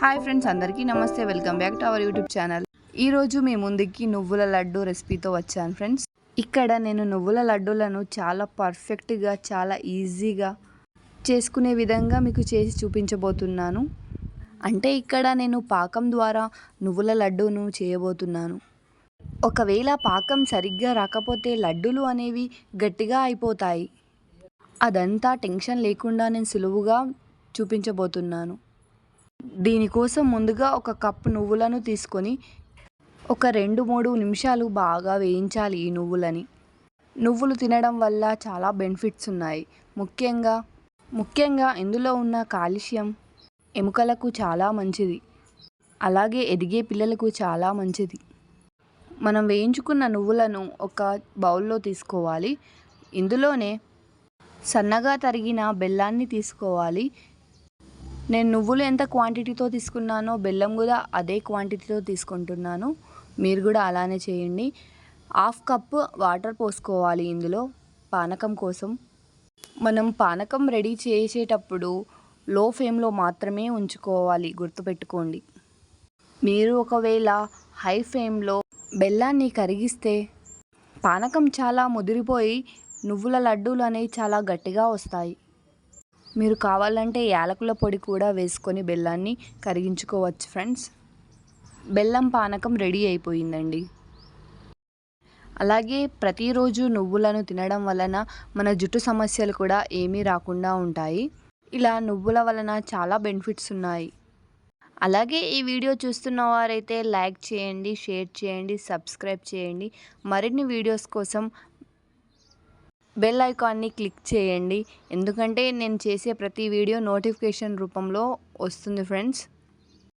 Hi friends అందరికీ నమస్తే. Welcome back to our YouTube channel. ఈరోజు మీ ముందుకి నువ్వుల లడ్డు రెసిపీతో వచ్చాను ఫ్రెండ్స్. ఇక్కడ నేను నువ్వుల లడ్డూలను చాలా పర్ఫెక్ట్గా చాలా ఈజీగా చేసుకునే విధంగా మీకు చేసి చూపించబోతున్నాను. అంటే ఇక్కడ నేను పాకం ద్వారా నువ్వుల లడ్డూను చేయబోతున్నాను. ఒకవేళ పాకం సరిగ్గా రాకపోతే లడ్డూలు అనేవి గట్టిగా అయిపోతాయి. అదంతా టెన్షన్ లేకుండా నేను సులువుగా చూపించబోతున్నాను. దీనికోసం ముందుగా ఒక కప్పు నువ్వులను తీసుకొని ఒక రెండు మూడు నిమిషాలు బాగా వేయించాలి ఈ నువ్వులని. నువ్వులు తినడం వల్ల చాలా బెనిఫిట్స్ ఉన్నాయి. ముఖ్యంగా ముఖ్యంగా ఇందులో ఉన్న కాలుష్యం ఎముకలకు చాలా మంచిది. అలాగే ఎదిగే పిల్లలకు చాలా మంచిది. మనం వేయించుకున్న నువ్వులను ఒక బౌల్లో తీసుకోవాలి. ఇందులోనే సన్నగా తరిగిన బెల్లాన్ని తీసుకోవాలి. నేను నువ్వులు ఎంత క్వాంటిటీతో తీసుకున్నానో బెల్లం కూడా అదే క్వాంటిటీతో తీసుకుంటున్నాను. మీరు కూడా అలానే చేయండి. హాఫ్ కప్ వాటర్ పోసుకోవాలి ఇందులో పానకం కోసం. మనం పానకం రెడీ చేసేటప్పుడు లో ఫ్లేమ్లో మాత్రమే ఉంచుకోవాలి గుర్తుపెట్టుకోండి. మీరు ఒకవేళ హై ఫ్లేమ్లో బెల్లాన్ని కరిగిస్తే పానకం చాలా ముదిరిపోయి నువ్వుల లడ్డూలు అనేవి చాలా గట్టిగా వస్తాయి. మీరు కావాలంటే యాలకుల పొడి కూడా వేసుకొని బెల్లాన్ని కరిగించుకోవచ్చు ఫ్రెండ్స్. బెల్లం పానకం రెడీ అయిపోయిందండి. అలాగే ప్రతిరోజు నువ్వులను తినడం వలన మన జుట్టు సమస్యలు కూడా ఏమీ రాకుండా ఉంటాయి. ఇలా నువ్వుల వలన చాలా బెనిఫిట్స్ ఉన్నాయి. అలాగే ఈ వీడియో చూస్తున్న వారైతే లైక్ చేయండి షేర్ చేయండి సబ్స్క్రైబ్ చేయండి. మరిన్ని వీడియోస్ కోసం బెల్ ఐకాన్ని క్లిక్ చేయండి. ఎందుకంటే నేను చేసే ప్రతి వీడియో నోటిఫికేషన్ రూపంలో వస్తుంది ఫ్రెండ్స్.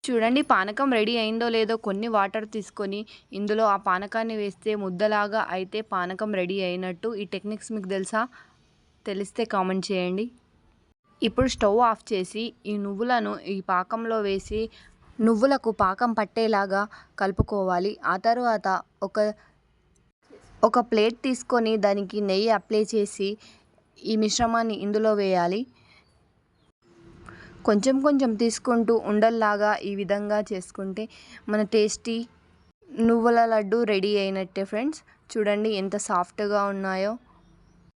చూడండి పానకం రెడీ అయిందో లేదో కొన్ని వాటర్ తీసుకొని ఇందులో ఆ పానకాన్ని వేస్తే ముద్దలాగా అయితే పానకం రెడీ అయినట్టు. ఈ టెక్నిక్స్ మీకు తెలుసా? తెలిస్తే కామెంట్ చేయండి. ఇప్పుడు స్టవ్ ఆఫ్ చేసి ఈ నువ్వులను ఈ పాకంలో వేసి నువ్వులకు పాకం పట్టేలాగా కలుపుకోవాలి. ఆ తర్వాత ఒక ఒక ప్లేట్ తీసుకొని దానికి నెయ్యి అప్లై చేసి ఈ మిశ్రమాన్ని ఇందులో వేయాలి. కొంచెం కొంచెం తీసుకుంటూ ఉండల్లాగా ఈ విధంగా చేసుకుంటే మన టేస్టీ నువ్వుల లడ్డు రెడీ అయినట్టే ఫ్రెండ్స్. చూడండి ఎంత సాఫ్ట్గా ఉన్నాయో.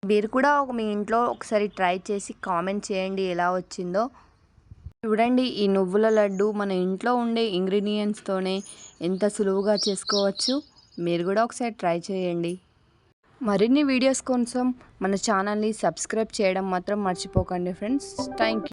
మీరు కూడా ఒక మీ ఇంట్లో ఒకసారి ట్రై చేసి కామెంట్ చేయండి ఎలా వచ్చిందో. చూడండి ఈ నువ్వుల లడ్డు మన ఇంట్లో ఉండే ఇంగ్రీడియంట్స్తోనే ఎంత సులువుగా చేసుకోవచ్చు. మీరు కూడా ఒకసారి ట్రై చేయండి. మరిన్ని వీడియోస్ కోసం మన ఛానల్ని సబ్స్క్రైబ్ చేయడం మాత్రం మర్చిపోకండి ఫ్రెండ్స్. Thank you